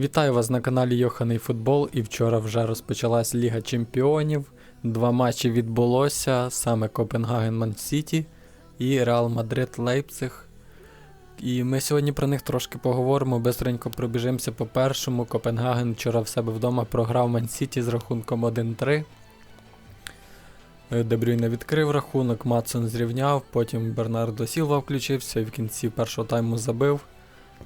Вітаю вас на каналі Йоханий Футбол. І вчора вже розпочалась Ліга Чемпіонів. Два матчі відбулося: саме Копенгаген Ман Сіті і Реал Мадрид Лейпциг. І ми сьогодні про них трошки поговоримо. Бистренько пробіжимося по першому. Копенгаген вчора в себе вдома програв Ман Сіті з рахунком 1-3. Е, Дебрюйне відкрив рахунок, Матсон зрівняв, потім Бернардо Сілва включився і в кінці першого тайму забив.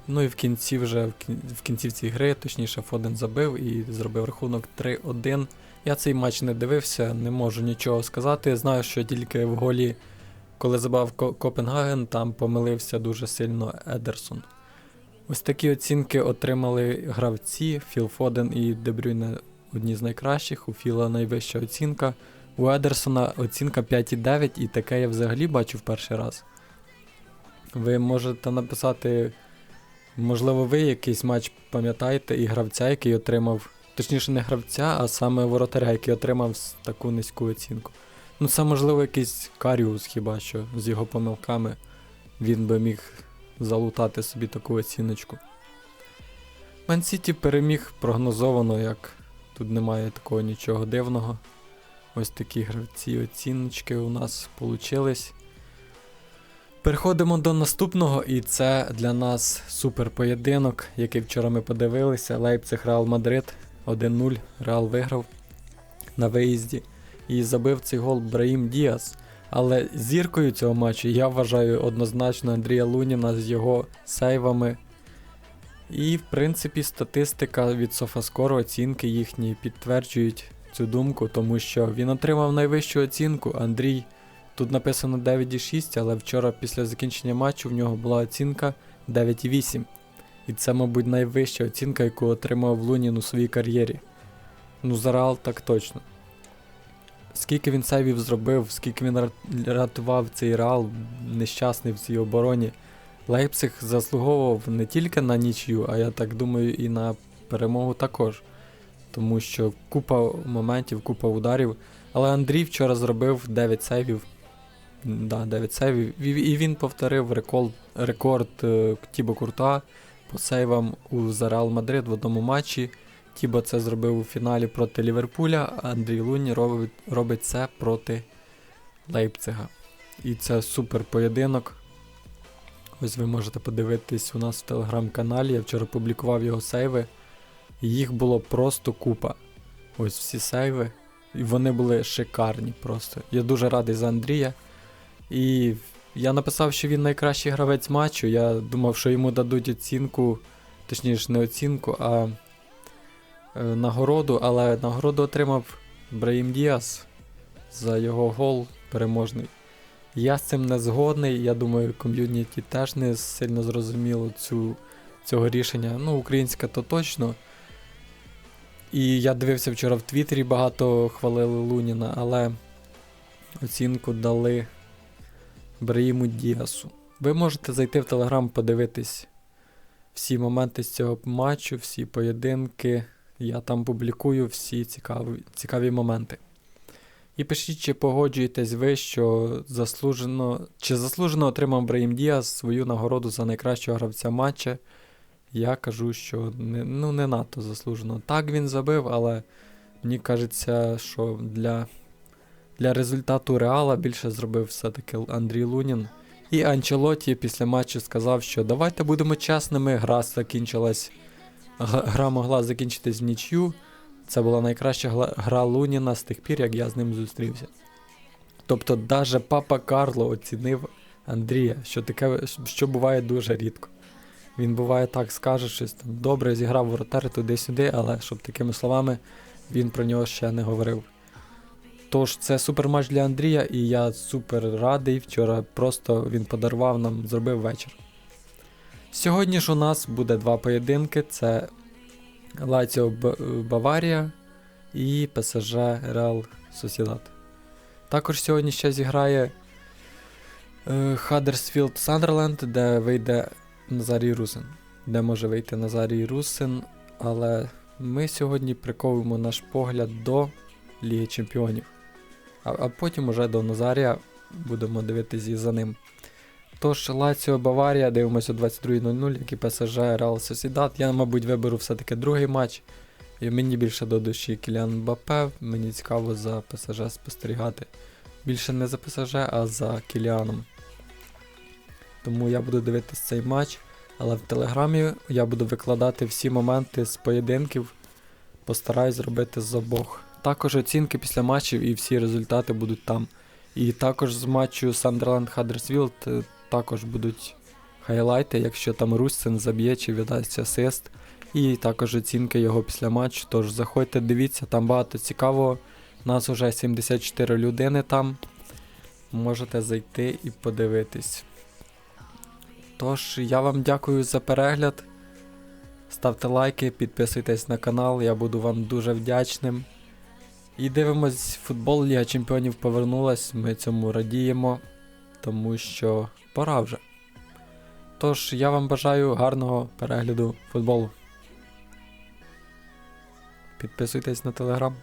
Ну і в кінці вже в кін- кінці цієї гри, точніше, Фоден забив і зробив рахунок 3-1. Я цей матч не дивився, не можу нічого сказати. Знаю, що тільки в голі, коли забав Копенгаген, там помилився дуже сильно Едерсон. Ось такі оцінки отримали гравці. Філ Фоден і Дебрюйне одні з найкращих. У Філа найвища оцінка. У Едерсона оцінка 5,9, і таке я взагалі бачу в перший раз. Ви можете написати, можливо, ви якийсь матч пам'ятаєте і гравця, який отримав, точніше, не гравця, а саме воротаря, який отримав таку низьку оцінку. Ну, це можливо якийсь Каріус, хіба що з його помилками він би міг залутати собі таку оціночку. Ман-Сіті переміг прогнозовано, як тут немає такого нічого дивного. Ось такі гравці оціночки у нас получились. Переходимо до наступного, і це для нас супер поєдинок, який вчора ми подивилися. Лейпциг Реал Мадрид 1-0. Реал виграв на виїзді. І забив цей гол Браїм Діас. Але зіркою цього матчу я вважаю однозначно Андрія Луніна з його сейвами. І, в принципі, статистика від Софаскору оцінки їхні підтверджують цю думку, тому що він отримав найвищу оцінку. Андрій тут написано 9,6, але вчора після закінчення матчу в нього була оцінка 9,8. І це, мабуть, найвища оцінка, яку отримав Лунін у своїй кар'єрі. Ну, за Реал так точно. Скільки він сейвів зробив, скільки він рятував цей Реал нещасний в цій обороні. Лейпциг заслуговував не тільки на нічю, а я так думаю, і на перемогу також. Тому що купа моментів, купа ударів. Але Андрій вчора зробив 9 сейвів. Да, 9 сейвів. І, він повторив рекорд, рекорд Тібо Курта по сейвам у за Реал Мадрид в одному матчі. Тібо це зробив у фіналі проти Ліверпуля, а Андрій Луні робить, робить це проти Лейпцига. І це супер поєдинок. Ось ви можете подивитись у нас в телеграм-каналі. Я вчора публікував його сейви. Їх було просто купа. Ось всі сейви. І вони були шикарні просто. Я дуже радий за Андрія. І я написав, що він найкращий гравець матчу. Я думав, що йому дадуть оцінку, точніше, не оцінку, а е, нагороду, але нагороду отримав Браїм Діас за його гол переможний. Я з цим не згодний. Я думаю, ком'юніті теж не сильно зрозуміло цю, цього рішення. Ну, українська то точно. І я дивився вчора в Твіттері, багато хвалили Луніна, але оцінку дали Браїму Діасу. Ви можете зайти в Телеграм, подивитись всі моменти з цього матчу, всі поєдинки. Я там публікую всі цікаві, цікаві моменти. І пишіть, чи погоджуєтесь ви, що заслужено, чи заслужено отримав Браїм Діас свою нагороду за найкращого гравця матча. Я кажу, що не, ну, не надто заслужено. Так він забив, але мені кажеться, що для, для результату Реала більше зробив все-таки Андрій Лунін. І Анчелоті після матчу сказав, що давайте будемо чесними, гра закінчилась. Гра могла закінчитись в нічю. Це була найкраща гра Луніна з тих пір, як я з ним зустрівся. Тобто, навіть папа Карло оцінив Андрія, що таке, що буває дуже рідко. Він буває так скаже щось там добре, зіграв воротар туди-сюди, але щоб такими словами він про нього ще не говорив. Тож це суперматч для Андрія, і я супер радий. Вчора просто він подарував нам, зробив вечір. Сьогодні ж у нас буде два поєдинки: це Лаціо Баварія і ПСЖ Реал Сосідат. Також сьогодні ще зіграє Хаддерсфілд Сандерленд, де вийде Назарій Русин, де може вийти Назарій Русин, але ми сьогодні приковуємо наш погляд до Ліги Чемпіонів. А, а потім уже до Назарія будемо дивитися за ним. Тож Лаціо Баварія, дивимося о 22.00, як і ПСЖ Реал Сосідат. Я, мабуть, виберу все-таки другий матч. І мені більше до душі Кіліан Мбаппе. Мені цікаво за ПСЖ спостерігати. Більше не за ПСЖ, а за Кіліаном. Тому я буду дивитись цей матч. Але в телеграмі я буду викладати всі моменти з поєдинків. Постараюсь зробити з обох. Також оцінки після матчів і всі результати будуть там. І також з матчу Сандерленд Хаддерсвілд також будуть хайлайти, якщо там Рустин заб'є чи віддасть асист. І також оцінки його після матчу. Тож заходьте, дивіться, там багато цікавого. Нас уже 74 людини там. Можете зайти і подивитись. Тож, я вам дякую за перегляд. Ставте лайки, підписуйтесь на канал, я буду вам дуже вдячним. І дивимось, футбол Ліга Чемпіонів повернулась, ми цьому радіємо, тому що пора вже. Тож, я вам бажаю гарного перегляду футболу. Підписуйтесь на телеграм.